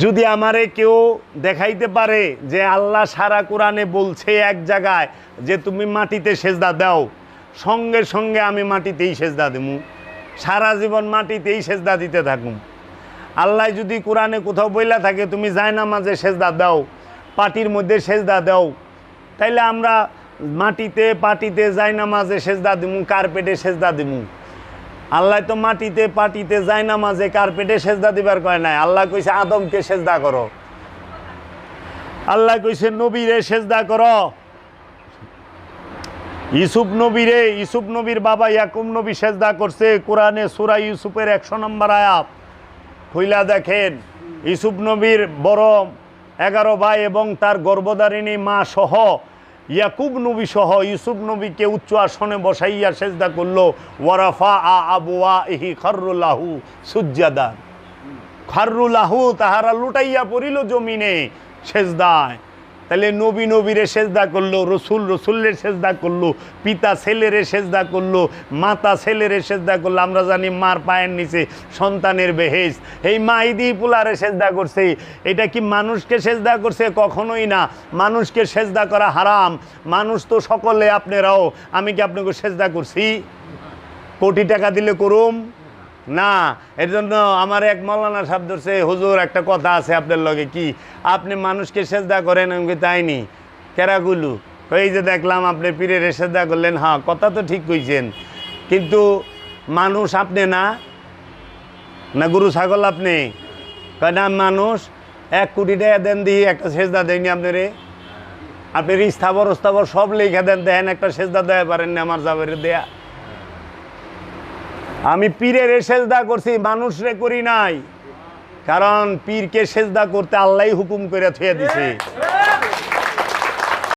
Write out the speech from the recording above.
যদি আমারে কেউ দেখাইতে পারে যে আল্লাহ সারা কোরআনে বলছে এক জায়গায় যে তুমি মাটিতে সেজদা দাও, সঙ্গে সঙ্গে আমি মাটিতেই সেজদা দেবো সারা জীবন মাটিতেই সেজদা দিতে থাকুম। আল্লাহ যদি কোরআনে কোথাও বইলা থাকে, তুমি মাঝে সেজদা দাও পাটির মধ্যে সেজদা দাও, তাইলে আমরা মাটিতে পাটিতে মাঝে সেজদা দিমু, কার্পেটে সেজদা দিমু। আল্লাহ তো মাটিতে পাটিতে যায় না মাঝে কার্পেটে সেজদা দিবার কয় নাই। আল্লাহ কইছে, আদমকে সেজদা করো। আল্লাহ কইছে, নবীরে সেজদা করো। ইসুফ নবীরে ইসুফ নবীর বাবা ইয়াকুব নবী সেজদা করছে। কোরআনে সুরা ইউসুফের একশো নম্বর আয়াত। খুইলা দেখেন ইসুফ নবীর বড় এগারো ভাই এবং তার গর্ভধারিণী মা সহ ইয়াকুব নবী সহ ইউসুফ নবীকে উচ্চ আসনে বসাইয়া সেজদা করল ওয়ারাফা আ আবুয়া ইহি খর্রুল্লাহু সুজ্জাদান। খারুলাহু তাহারা লুটাইয়া পড়িল জমিনে সেজদায়। তাহলে নবী নবীরে সেজদা করল, রসুল রসুলের সেজদা করল, পিতা ছেলেরে সেজদা করল, মাতা ছেলেরে সেজদা করল, আমরা জানি মার পায়ের নিচে সন্তানের বেহেস এই মাইদি পুলারে সেজদা করছে। এটা কি মানুষকে সেজদা করছে? কখনোই না। মানুষকে সেজদা করা হারাম। মানুষ তো সকলে আপনারাও, আমি কি আপনাকে সেজদা করছি? কোটি টাকা দিলে করুম? না, এর জন্য আমার এক মৌলানা সাহেব ধরছে, হুজুর, একটা কথা আছে আপনার লগে, কি? আপনি মানুষকে সেজদা করেন, আমি তাই নি? কেরাগুলু? এই যে দেখলাম আপনি পীরের সেজদা করলেন হ্যাঁ কথা তো ঠিক কইছেন। কিন্তু মানুষ আপনি না? না গরু, ছাগল আপনি? কয়, না, মানুষ, এক কোটি টাকা দেন দিয়ে একটা সেজদা দেয়নি আপনারে। আপনি স্থাবর স্থাবর সব লেখা দেন দেন, একটা সেজদা দেওয়া পারেন না আমার যাবের দেয়া। আমি পীরের সেজদা করছি মানুষ রে করি নাই। কারণ পীরকে সেজদা করতে আল্লাহ হুকুম করে থুয়ে দিছে।